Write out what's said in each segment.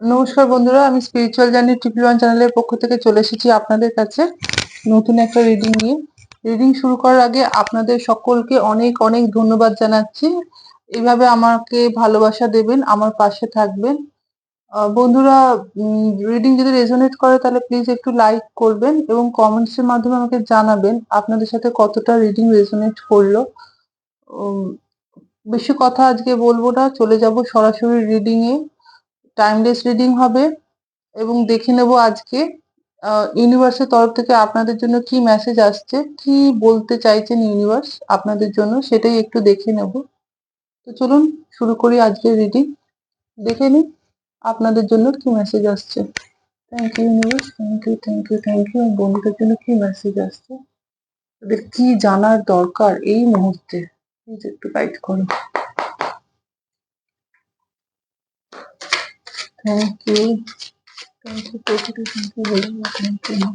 নমস্কার বন্ধুরা, আমি স্পিরিচুয়াল জার্নি ট্রিপল ওয়ান চ্যানেলের পক্ষ থেকে চলে এসেছি আপনাদের কাছে নতুন একটা রিডিং নিয়ে। রিডিং শুরু করার আগে আপনাদের সকলকে অনেক অনেক ধন্যবাদ জানাচ্ছি। এইভাবে আমাকে ভালোবাসা দেবেন, আমার পাশে থাকবেন। বন্ধুরা রিডিং যদি রেজোনেট করে তাহলে প্লিজ একটু লাইক করবেন এবং কমেন্টস এর মাধ্যমে আমাকে জানাবেন আপনাদের সাথে কতটা রিডিং রেজোনেট করল। বেশি কথা আজকে বলব না, চলে যাব সরাসরি রিডিং এ। টাইমলেস রিডিং হবে এবং দেখে নেব আজকে ইউনিভার্সের তরফ থেকে আপনাদের জন্য কি মেসেজ আসছে, কি বলতে চাইছেন ইউনিভার্স আপনাদের জন্য সেটাই একটু দেখে নেব। তো চলুন শুরু করি আজকের রিডিং দেখে নিই আপনাদের জন্য কি মেসেজ আসছে। Thank you universe thank you thank you thank you বন্ধুদের জন্য কি মেসেজ আসছে? তাদের কি জানার দরকার এই মুহূর্তে? একটু গাইড করো। থ্যাংক ইউ থ্যাংক ইউ প্রকৃতি থ্যাংক ইউ থ্যাংক ইউ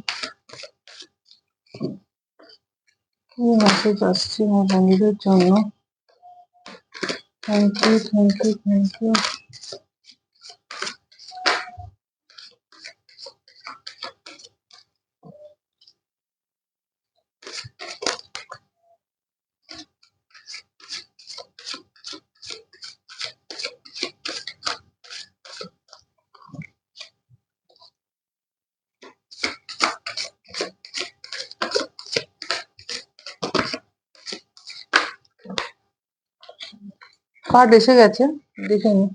কি মেসেজ আসছে আমার বন্ধুদের জন্য thank you thank you thank you card এসে গেছে দেখে নি।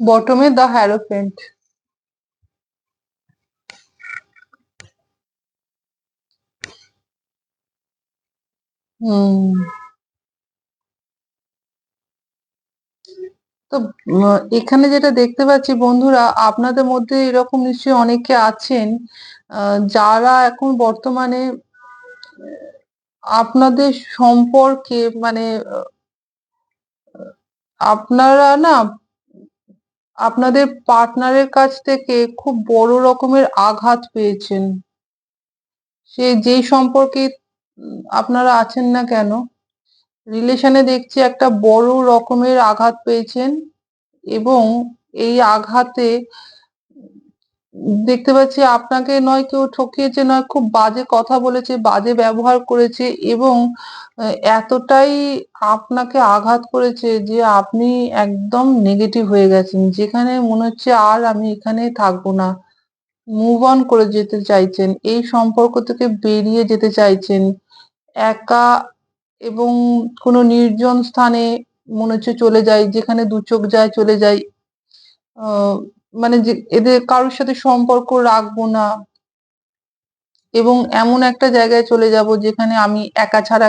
বটমে দ্য হ্যারোফেন্ট হুম তো এখানে যেটা দেখতে পাচ্ছি বন্ধুরা, আপনাদের মধ্যে এরকম নিশ্চয়ই অনেকে আছেন যারা এখন বর্তমানে, আপনাদের সম্পর্কে মানে আপনারা না আপনাদের পার্টনারের কাছ থেকে খুব বড় রকমের আঘাত পেয়েছেন। সে যেই সম্পর্কে আপনারা আছেন না কেন, রিলেশনে দেখছি একটা বড় রকমের আঘাত পেয়েছেন এবং এই আঘাতে দেখতে পাচ্ছি আপনাকে নয়, কেউ ঠকিয়েছে নয়, খুব বাজে কথা বলেছে, বাজে ব্যবহার করেছে এবং এতটাই আপনাকে আঘাত করেছে যে আপনি একদম নেগেটিভ হয়ে গেছেন। যেখানে মনে হচ্ছে আর আমি এখানে থাকব না। মুভ অন করে যেতে চাইছেন, এই সম্পর্ক থেকে বেরিয়ে যেতে চাইছেন। একা এবং কোনো নির্জন স্থানে মনে হচ্ছে চলে যাই যেখানে দু চোখ যায়, চলে যাই মানে যে এদের কারোর সাথে সম্পর্ক রাখব না। এবং এমন একটা জায়গায় চলে যাব যেখানে আমি একা ছাড়া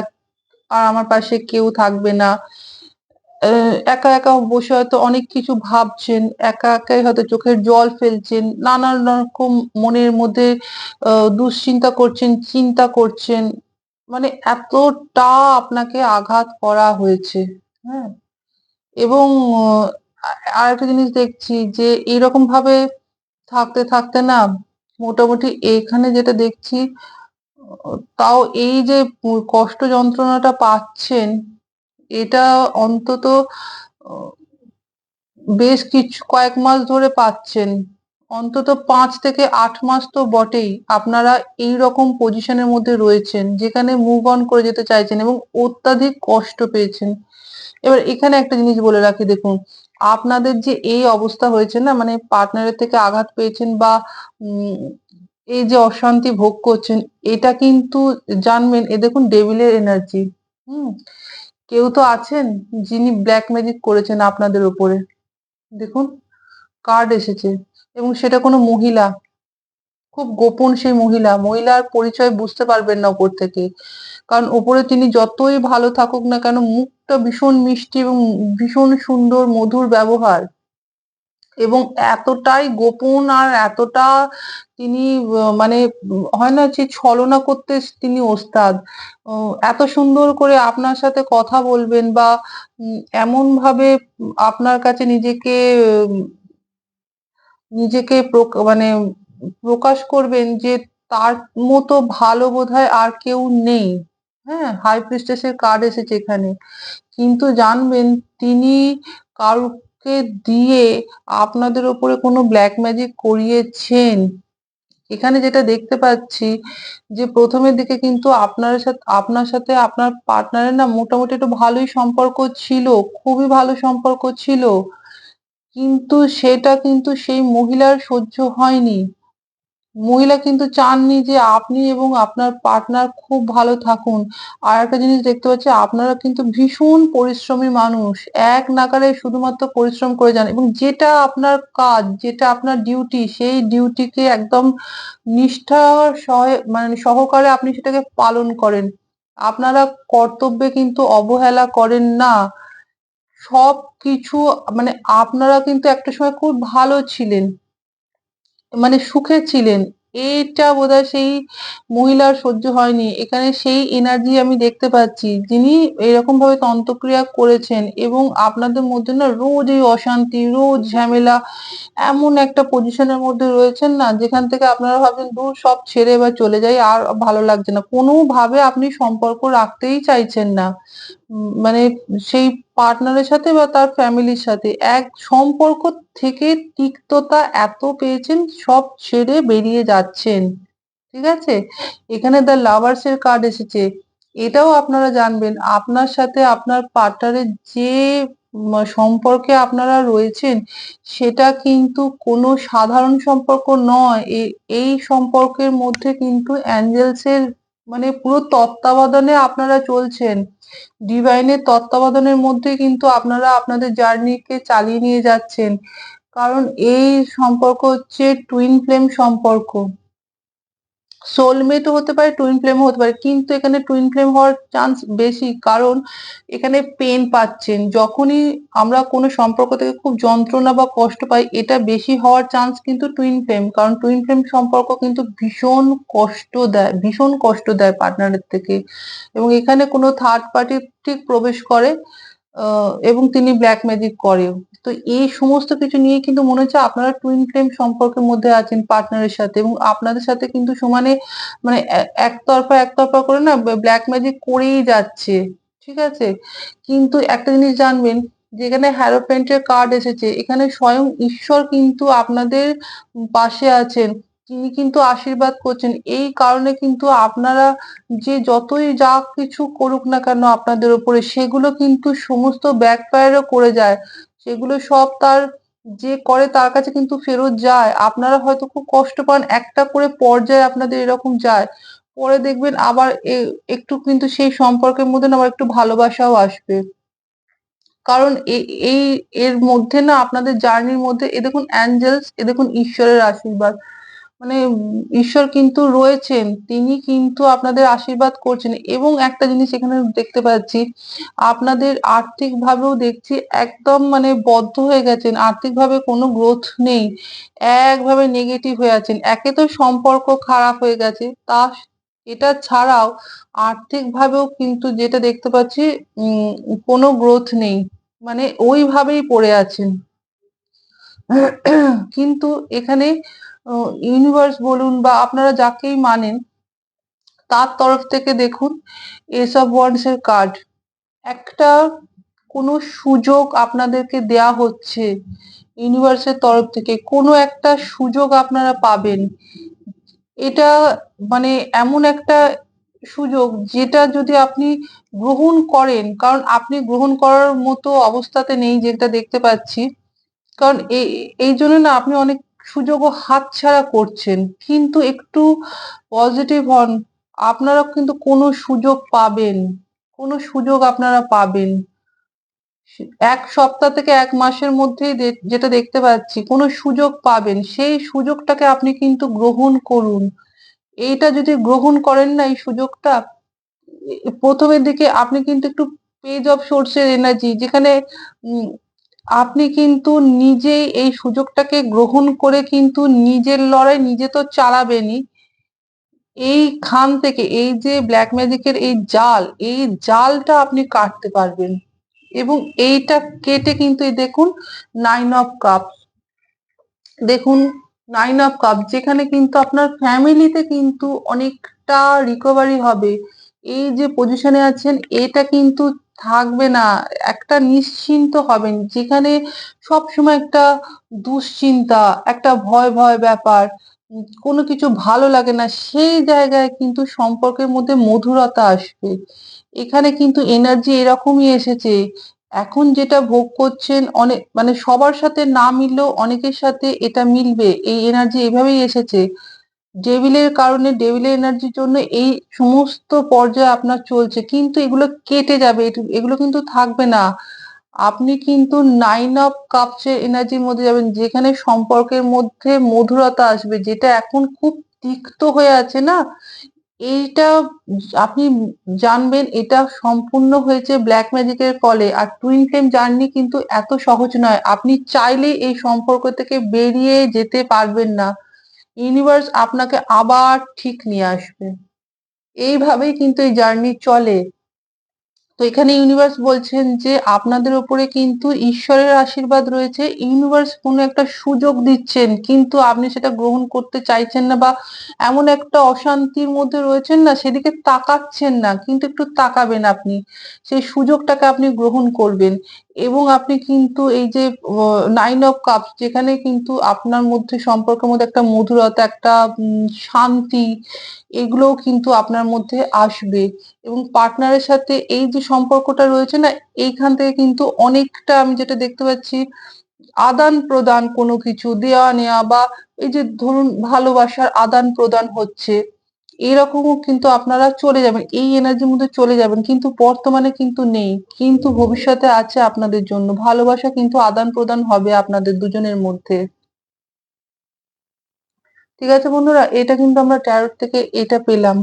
আর আমার পাশে কেউ থাকবে না। একা একা বসে হয়তো অনেক কিছু ভাবছেন, একা একাই হয়তো চোখের জল ফেলছেন নানান রকম মনের মধ্যে দুশ্চিন্তা করছেন, চিন্তা করছেন। মানে এতটা আপনাকে আঘাত করা হয়েছে হ্যাঁ। এবং আহ, আরেকটা জিনিস দেখছি যে এরকম ভাবে থাকতে থাকতে না মোটামুটি এখানে যেটা দেখছি তাও এই যে কষ্ট যন্ত্রণাটা পাচ্ছেন এটা অন্তত বেশ কিছু কয়েক মাস ধরে পাচ্ছেন। অন্তত পাঁচ থেকে আট মাস তো বটেই আপনারা এই রকম পজিশনের মধ্যে রয়েছেন যেখানে মুভ অন করে যেতে চাইছেন এবং অত্যাধিক কষ্ট পেয়েছেন। এবার এখানে একটা জিনিস বলে রাখি দেখুন। আপনাদের যে এই অবস্থা হয়েছে না মানে পার্টনারের থেকে আঘাত পেয়েছেন বা এই যে অশান্তি ভোগ করছেন, এটা কিন্তু জানবেন। এ দেখুন ডেভিলের এনার্জি হুম, কেউ তো আছেন যিনি ব্ল্যাক ম্যাজিক করেছেন আপনাদের উপরে। দেখুন কার্ড এসেছে এবং সেটা কোনো মহিলা। খুব গোপন সেই মহিলা। মহিলার পরিচয় বুঝতে পারবেন না ওপর থেকে। কারণ ওপরে তিনি যতই ভালো থাকুক না কেন, মুখটা ভীষণ মিষ্টি এবং ভীষণ সুন্দর, মধুর ব্যবহার। এবং এতটাই গোপন আর এতটা তিনি মানে হয় না যে ছলনা করতে তিনি ওস্তাদ। এত সুন্দর করে আপনার সাথে কথা বলবেন বা এমন ভাবে আপনার কাছে নিজেকে নিজেকে মানে প্রকাশ করবেন যে তার মতো ভালো বোধহয় আর কেউ নেই। হ্যাঁ হাই প্রিস্টেসের কার্ড এসেছে এখানে। কিন্তু জানবেন, তিনি কাউকে দিয়ে আপনাদের ওপরে কোনো ব্ল্যাক ম্যাজিক করিয়েছেন। এখানে যেটা দেখতে পাচ্ছি, যে প্রথমের দিকে কিন্তু আপনার সাথে আপনার সাথে আপনার পার্টনারের না মোটামুটি একটু ভালোই সম্পর্ক ছিল, খুবই ভালো সম্পর্ক ছিল। কিন্তু সেটা কিন্তু সেই মহিলার সহ্য হয়নি। মহিলা কিন্তু চাননি যে আপনি এবং আপনার পার্টনার খুব ভালো থাকুন। আর একটা জিনিস দেখতে পাচ্ছি, আপনারা কিন্তু ভীষণ পরিশ্রমী মানুষ। এক নাগারে শুধুমাত্র পরিশ্রম করে যান এবং যেটা আপনার কাজ, যেটা আপনার ডিউটি সেই ডিউটিকে একদম নিষ্ঠা সহে মানে সহকারে আপনি সেটাকে পালন করেন। আপনারা কর্তব্যে কিন্তু অবহেলা করেন না। সব কিছু মানে আপনারা কিন্তু একটা সময় খুব ভালো ছিলেন। মানে সুখে ছিলেন। এইটা বোধহয় সেই মহিলার সহ্য হয়নি। এখানে সেই এনার্জি আমি দেখতে পাচ্ছি, যিনি এরকম ভাবে তন্ত্রক্রিয়া করেছেন এবং আপনাদের মধ্যে না রোজ এই অশান্তি, রোজ ঝামেলা, এমন একটা পজিশনের মধ্যে রয়েছেন না, যেখান থেকে আপনারা ভাবছেন দূর সব ছেড়ে বা চলে যাই, আর ভালো লাগছে না। কোনোভাবে আপনি সম্পর্ক রাখতেই চাইছেন না। মানে সেই পার্টনারের সাথে বা তার ফ্যামিলির সাথে এক সম্পর্ক থেকে তিক্ততা এত পেয়েছেন, সব ছেড়ে বেরিয়ে যাচ্ছেন। ঠিক আছে? এখানে দ্য লাভার্স এর কার্ড এসেছে। এটাও আপনারা জানবেন, আপনার সাথে আপনার পার্টনারের যে সম্পর্কে আপনারা রয়েছেন, সেটা কিন্তু কোনো সাধারণ সম্পর্ক নয়। এই সম্পর্কের মধ্যে কিন্তু অ্যাঞ্জেলস এর মানে পুরো তত্ত্বাবধানে আপনারা চলছেন। ডিভাইনের তত্ত্বাবধানের মধ্যে কিন্তু আপনারা আপনাদের জার্নিকে চালিয়ে নিয়ে যাচ্ছেন। কারণ এই সম্পর্ক হচ্ছে টুইন ফ্লেম সম্পর্ক। সোলমেটও হতে পারে টুইন ফ্লেমও হতে পারে, কিন্তু এখানে টুইন ফ্লেম হওয়ার চান্স বেশি, কারণ এখানে পেন পাচ্ছেন। যখনই আমরা কোনো সম্পর্ক থেকে খুব যন্ত্রণা বা কষ্ট পাই, এটা বেশি হওয়ার চান্স কিন্তু টুইন ফ্লেম কারণ টুইন ফ্লেম সম্পর্ক কিন্তু ভীষণ কষ্ট দেয়, ভীষণ কষ্ট দেয় পার্টনারের থেকে। এবং এখানে কোনো থার্ড পার্টি ঠিক প্রবেশ করে এবং তিনি ব্ল্যাক ম্যাজিক করেও। তো এই সমস্ত কিছু নিয়ে কিন্তু মনে হচ্ছে আপনারা টুইন ফ্লেম সম্পর্কের মধ্যে আছেন পার্টনারের সাথে এবং আপনাদের সাথে কিন্তু সমানে মানে একতরফা একতরফা করে না ব্ল্যাক ম্যাজিক করেই যাচ্ছে, ঠিক আছে? কিন্তু একটা জিনিস জানবেন, যেখানে হ্যারোফেন্টের কার্ড এসেছে, এখানে স্বয়ং ঈশ্বর কিন্তু আপনাদের পাশে আছেন। তিনি কিন্তু আশীর্বাদ করছেন। এই কারণে কিন্তু আপনারা যে যতই যা কিছু করুক না কেন আপনাদের উপরে, সেগুলো কিন্তু সমস্ত ব্যাকফায়ারও করে যায়। সেগুলো সব তার যে করে তার কাছে কিন্তু ফেরত যায়। আপনারা হয়তো খুব কষ্ট পান, একটা করে পর্যায়ে আপনাদের এরকম যায়। পরে দেখবেন আবার একটু কিন্তু সেই সম্পর্কের মধ্যে আবার একটু ভালোবাসাও আসবে। কারণ এই, এর মধ্যে না আপনাদের জার্নির মধ্যে, এ দেখুন অ্যাঞ্জেলস এ দেখুন ঈশ্বরের আশীর্বাদ। মানে ঈশ্বর কিন্তু রয়েছেন, তিনি কিন্তু আপনাদের আশীর্বাদ করছেন এবং একটা জিনিস এখানে দেখতে পাচ্ছি, আপনাদের আর্থিক ভাবেও দেখছি একদম মানে বদ্ধ হয়ে গেছেন আর্থিক ভাবে কোনো গ্রোথ নেই, একভাবে নেগেটিভ হয়ে আছেন, একে তো সম্পর্ক খারাপ হয়ে গেছে, তা এটা ছাড়াও আর্থিক ভাবেও কিন্তু যেটা দেখতে পাচ্ছি কোনো গ্রোথ নেই মানে ওইভাবেই পড়ে আছেন। কিন্তু এখানে ইউনিভার্স বলুন বা আপনারা যাকেই মানেন, তার তরফ থেকে দেখুন এসব ওয়ার্ডস এর কার্ড একটা কোনো সুযোগ আপনাদেরকে দেয়া হচ্ছে ইউনিভার্সের তরফ থেকে। কোনো একটা সুযোগ আপনারা পাবেন। এটা মানে এমন একটা সুযোগ যেটা যদি আপনি গ্রহণ করেন, কারণ আপনি গ্রহণ করার মতো অবস্থাতে নেই যেটা দেখতে পাচ্ছি। কারণ এই এই জন্য না আপনি অনেক সুযোগও হাতছাড়া করছেন, কিন্তু একটু পজিটিভ হন। আপনারা কিন্তু কোনো সুযোগ পাবেন, কোনো সুযোগ আপনারা পাবেন। এক সপ্তাহ থেকে এক মাসের মধ্যেই যেটা দেখতে পাচ্ছি, কোনো সুযোগ পাবেন। সেই সুযোগটাকে আপনি কিন্তু গ্রহণ করুন। এইটা যদি গ্রহণ করেন না এই সুযোগটা প্রথমের দিকে আপনি কিন্তু একটু পেজ অফ সোর্সের এনার্জি যেখানে আপনি কিন্তু নিজেই এই সুযোগটাকে গ্রহণ করে কিন্তু নিজের লড়াই নিজে তো চালাবেনই। এই খান থেকে এই যে ব্ল্যাক ম্যাজিকের এই জাল, এই জালটা আপনি কাটতে পারবেন। এবং এইটা কেটে কিন্তু এই দেখুন নাইন অফ কাপ দেখুন নাইন অফ কাপ যেখানে কিন্তু আপনার ফ্যামিলিতে কিন্তু অনেকটা রিকভারি হবে। এই যে পজিশনে আছেন, এটা কিন্তু থাকবে না, একটা নিশ্চিন্ত হবেন যেখানে সব সময় একটা দুশ্চিন্তা, একটা ভয় ভয় ব্যাপার, কোনো কিছু ভালো লাগে না, সেই জায়গায় কিন্তু সম্পর্কের মধ্যে মধুরতা আসবে। এখানে কিন্তু এনার্জি এরকমই এসেছে, এখন যেটা ভোগ করছেন অনেক মানে সবার সাথে না মিললেও অনেকের সাথে এটা মিলবে, এই এনার্জি এভাবেই এসেছে। ডেভিলের কারণে, ডেভিলের এনার্জির জন্য এই সমস্ত পর্যায়ে আপনার চলছে। কিন্তু এগুলো কেটে যাবে এগুলো কিন্তু থাকবে না। আপনি কিন্তু নাইন অফ কাপসের এনার্জির মধ্যে যাবেন, যেখানে সম্পর্কের মধ্যে মধুরতা আসবে, যেটা এখন খুব তিক্ত হয়ে আছে না? এইটা আপনি জানবেন, এটা সম্পূর্ণ হয়েছে ব্ল্যাক ম্যাজিকের ফলে। আর টুইন ফ্লেম জার্নি কিন্তু এত সহজ নয়। আপনি চাইলেই এই সম্পর্ক থেকে বেরিয়ে যেতে পারবেন না। ইউনিভার্স আপনাকে আবার ঠিক নিয়ে আসবে। এইভাবেই কিন্তু এই জার্নি চলে। তো এখানে ইউনিভার্স বলছেন যে, আপনাদের উপরে কিন্তু ঈশ্বরের আশীর্বাদ রয়েছে। ইউনিভার্স কোনো একটা সুযোগ দিচ্ছেন, কিন্তু আপনি সেটা গ্রহণ করতে চাইছেন না বা এমন একটা অশান্তির মধ্যে রয়েছেন না, সেদিকে তাকাচ্ছেন না, কিন্তু একটু তাকাবেন আপনি। সেই সুযোগটাকে আপনি গ্রহণ করবেন। এবং আপনি কিন্তু এই যে নাইন অফ কাপ যেখানে কিন্তু আপনার মধ্যে, সম্পর্কের মধ্যে একটা মধুরতা, একটা শান্তি, এগুলোও কিন্তু আপনার মধ্যে আসবে। এবং পার্টনারের সাথে এই যে সম্পর্কটা রয়েছে না, এইখান থেকে কিন্তু অনেকটা আমি যেটা দেখতে পাচ্ছি, আদান প্রদান কোনো কিছু দেওয়া নেওয়া বা এই যে ধরুন ভালোবাসার আদান প্রদান হচ্ছে। এরকমও কিন্তু আপনারা চলে যাবেন, এই এনার্জির মধ্যে চলে যাবেন, কিন্তু বর্তমানে কিন্তু নেই, কিন্তু ভবিষ্যতে আছে আপনাদের জন্য, ভালোবাসা কিন্তু আদান প্রদান হবে আপনাদের দুজনের মধ্যে। ঠিক আছে বন্ধুরা, এটা কিন্তু আমরা ট্যারোট থেকে এটা পেলাম।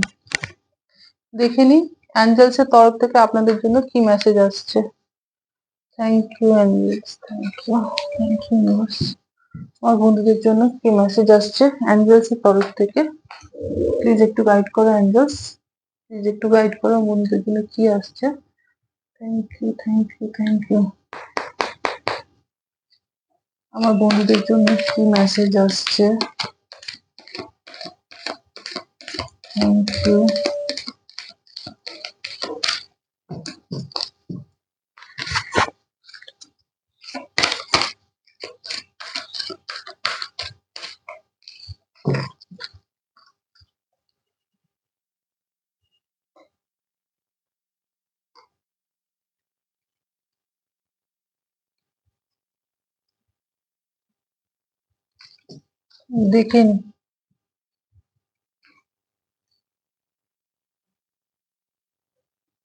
দেখে নিই অ্যাঞ্জেলস এর তরফ থেকে আপনাদের জন্য কি মেসেজ আসছে। Thank you angels thank you thank you আমার বন্ধুদের জন্য কি মেসেজ আসছে অ্যাঞ্জেলস এর তরফ থেকে। প্লিজ একটু গাইড করো অ্যাঞ্জেলস প্লিজ একটু গাইড করো বন্ধুদের জন্য কি আসছে। Thank you thank you thank you আমার বন্ধুদের জন্য কি মেসেজ আসছে? থ্যাংক ইউ দেখে নি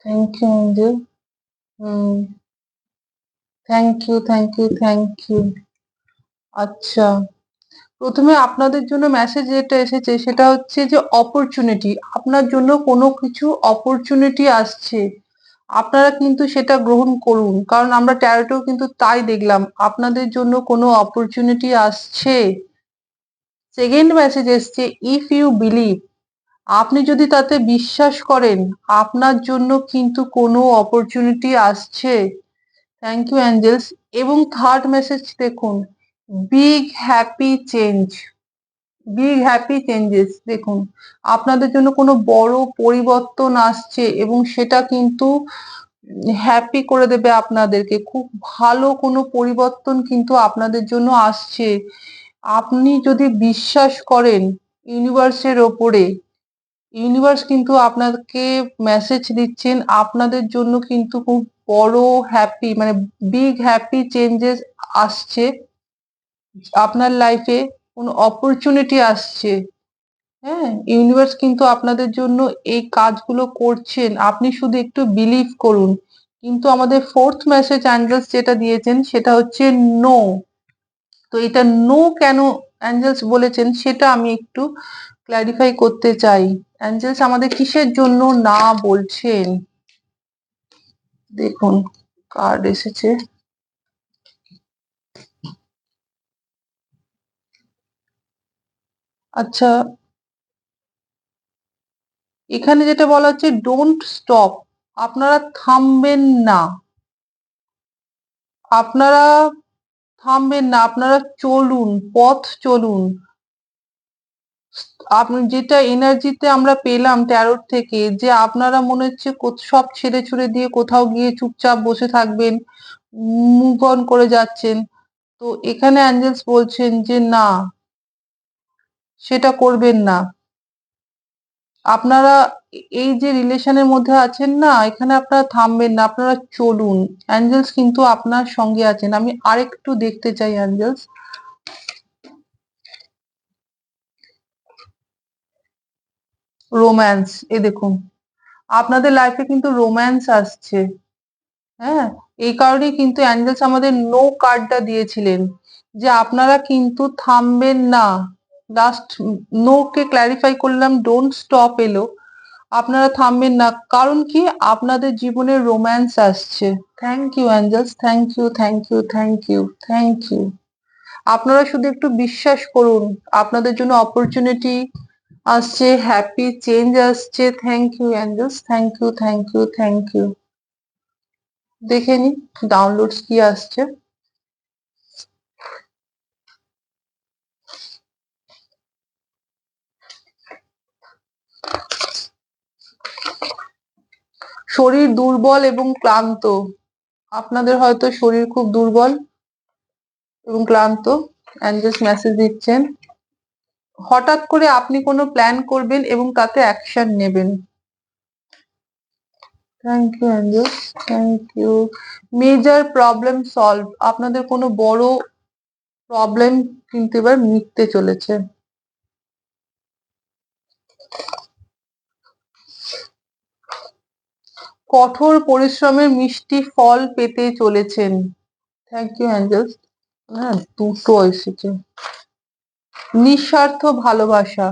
thank you angel hmm. Thank you thank you thank you আচ্ছা। প্রথমে আপনাদের জন্য মেসেজ যেটা এসেছে, সেটা হচ্ছে যে অপরচুনিটি আপনার জন্য কোনো কিছু অপরচুনিটি আসছে। আপনারা কিন্তু সেটা গ্রহণ করুন। কারণ আমরা ট্যারোটেও কিন্তু তাই দেখলাম। আপনাদের জন্য কোনো অপরচুনিটি আসছে। সেকেন্ড মেসেজ এসছে ইফ ইউ বিলিভ আপনি যদি তাতে বিশ্বাস করেন, আপনার জন্য কিন্তু কোনো অপরচুনিটি আসছে। থ্যাংক ইউ অ্যাঞ্জেলস এবং থার্ড মেসেজ দেখুন big happy change big happy changes দেখুন, আপনাদের জন্য কোনো বড় পরিবর্তন আসছে এবং সেটা কিন্তু হ্যাপি করে দেবে আপনাদেরকে। খুব ভালো কোনো পরিবর্তন কিন্তু আপনাদের জন্য আসছে। আপনি যদি বিশ্বাস করেন ইউনিভার্সের ওপরে, ইউনিভার্স কিন্তু আপনাকে মেসেজ দিচ্ছেন, আপনাদের জন্য কিন্তু খুব বড় হ্যাপি মানে বিগ হ্যাপি চেঞ্জেস আসছে। আপনার লাইফে কোনো অপরচুনিটি আসছে। হ্যাঁ ইউনিভার্স কিন্তু আপনাদের জন্য এই কাজগুলো করছেন। আপনি শুধু একটু বিলিভ করুন। কিন্তু আমাদের ফোর্থ মেসেজ অ্যাঞ্জেলস যেটা দিয়েছেন, সেটা হচ্ছে নো তো এটা নো কেন অ্যাঞ্জেলস বলেছেন সেটা আমি একটু ক্ল্যারিফাই করতে চাই। অ্যাঞ্জেলস আমাদের কিসের জন্য না বলছেন? দেখুন কার্ড এসেছে। আচ্ছা এখানে যেটা বলা হচ্ছে ডোন্ট স্টপ আপনারা থামবেন না। আপনারা থামবেন না, আপনারা চলুন, পথ চলুন। আপনি যেটা এনার্জিতে আমরা পেলাম ট্যারোট থেকে, যে আপনারা মনে হচ্ছে সব ছেড়ে ছুড়ে দিয়ে কোথাও গিয়ে চুপচাপ বসে থাকবেন মুভ অন করে যাচ্ছেন। তো এখানে অ্যাঞ্জেলস বলছেন যে না, সেটা করবেন না। আপনারা এই যে রিলেশনের মধ্যে আছেন না, এখানে আপনারা থামবেন না, আপনারা চলুন। অ্যাঞ্জেলস কিন্তু আপনার সঙ্গে আছেন। আমি আরেকটু দেখতে চাই অ্যাঞ্জেলস রোম্যান্স এ দেখুন। আপনাদের লাইফে কিন্তু রোম্যান্স আসছে। হ্যাঁ? এই কারণেই কিন্তু অ্যাঞ্জেলস আমাদের নো কার্ডটা দিয়েছিলেন। যে আপনারা কিন্তু থামবেন না। লাস্ট নো কে ক্ল্যারিফাই করলাম ডোন্ট স্টপ এলো। আপনারা থামবেন না। কারণ কি? আপনাদের জীবনে রোম্যান্স আসছে। Thank you angels thank you thank you thank you thank you আপনারা শুধু একটু বিশ্বাস করুন। আপনাদের জন্য অপরচুনিটি আসছে হ্যাপি চেঞ্জ আসছে। Thank you angels thank you thank you thank you দেখে নি ডাউনলোডস কি আসছে। শরীর দুর্বল এবং ক্লান্ত। আপনাদের হয়তো শরীর খুব দুর্বল এবং ক্লান্ত। অ্যাঞ্জেলস মেসেজ দিচ্ছেন। হঠাৎ করে আপনি কোনো প্ল্যান করবেন এবং তাতে অ্যাকশন নেবেন। Thank you angels thank you major problem solve আপনাদের কোনো বড় প্রবলেম কিন্তু এবার মিটতে চলেছে। কঠোর পরিশ্রমের মিষ্টি ফল পেতে চলেছেন। থ্যাংক ইউ অ্যাঞ্জেলস হ্যাঁ দুটো এসেছে। নিঃস্বার্থ ভালোবাসা।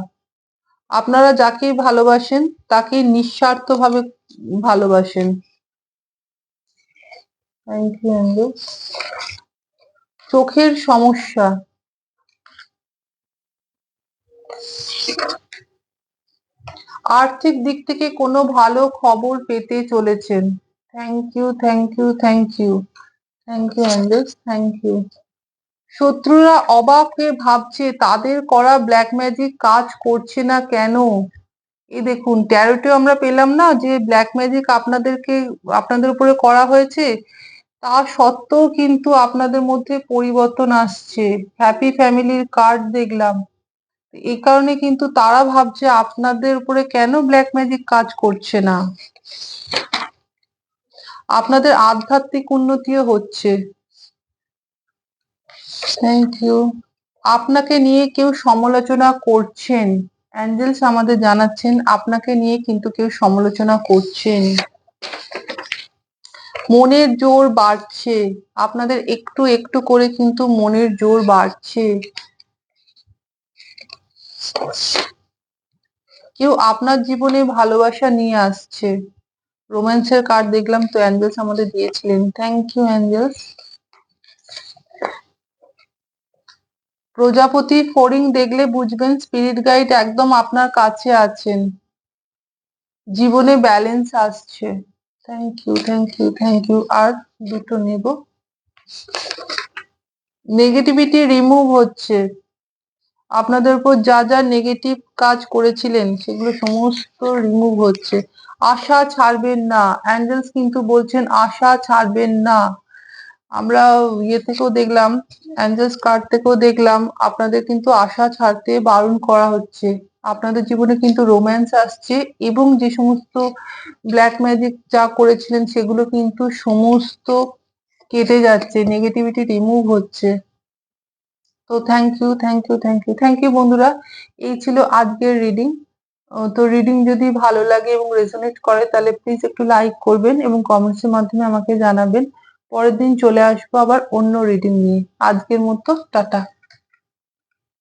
আপনারা যাকেই ভালোবাসেন, তাকে নিঃস্বার্থভাবে ভালোবাসেন। থ্যাংক ইউ অ্যাঞ্জেলস চোখের সমস্যা। আর্থিক দিক থেকে কোনো ভালো খবর পেতে চলেছেন। Thank you thank you thank you thank you angels thank you শত্রুরা অবাক হয়ে ভাবছে, তাদের করা ব্ল্যাক ম্যাজিক কাজ করছে না কেন? এই দেখুন ট্যারোটেও আমরা পেলাম না যে ব্ল্যাক ম্যাজিক আপনাদেরকে, আপনাদের উপরে করা হয়েছে। তা সত্ত্বেও কিন্তু আপনাদের মধ্যে পরিবর্তন আসছে। হ্যাপি ফ্যামিলির কার্ড দেখলাম। এই কারণে কিন্তু তারা ভাবছে আপনাদের উপরে কেন ব্ল্যাক ম্যাজিক কাজ করছে না? আপনাদের আধ্যাত্মিক উন্নতিও হচ্ছে। থ্যাংক ইউ আপনাকে নিয়ে কেউ সমালোচনা করছেন? অ্যাঞ্জেলস আমাদের জানাচ্ছেন, আপনাকে নিয়ে কিন্তু কেউ সমালোচনা করছেন। মনের জোর বাড়ছে। আপনাদের একটু একটু করে কিন্তু মনের জোর বাড়ছে। কেউ আপনার জীবনে ভালোবাসা নিয়ে আসছে। রোম্যান্সের কার্ড দেখলাম তো অ্যাঞ্জেলস আমাদের দিয়েছিলেন। থ্যাংক ইউ অ্যাঞ্জেলস প্রজাপতি ফোরিং দেখলে বুঝবেন স্পিরিট গাইড একদম আপনার কাছে আছেন। জীবনে ব্যালেন্স আসছে। Thank you thank you thank you আর দুটো নেব। নেগেটিভিটি রিমুভ হচ্ছে। আপনাদের উপর যা যা নেগেটিভ কাজ করেছিলেন, সেগুলো সমস্ত রিমুভ হচ্ছে। আশা ছাড়বেন না। অ্যাঞ্জেলস কিন্তু বলছেন, আশা ছাড়বেন না। আমরা ইয়ে থেকেও দেখলাম অ্যাঞ্জেলস কার্ড থেকেও দেখলাম, আপনাদের কিন্তু আশা ছাড়তে বারণ করা হচ্ছে। আপনাদের জীবনে কিন্তু রোম্যান্স আসছে এবং যে সমস্ত ব্ল্যাক ম্যাজিক যা করেছিলেন, সেগুলো কিন্তু সমস্ত কেটে যাচ্ছে নেগেটিভিটি রিমুভ হচ্ছে। তো thank you thank you thank you thank you বন্ধুরা। এই ছিল আজকের রিডিং তো রিডিং যদি ভালো লাগে এবং রেজোনেট করে, তাহলে প্লিজ একটু লাইক করবেন এবং কমেন্টসের মাধ্যমে আমাকে জানাবেন। পরের দিন চলে আসব আবার অন্য রিডিং নিয়ে। আজকের মতো, টাটা।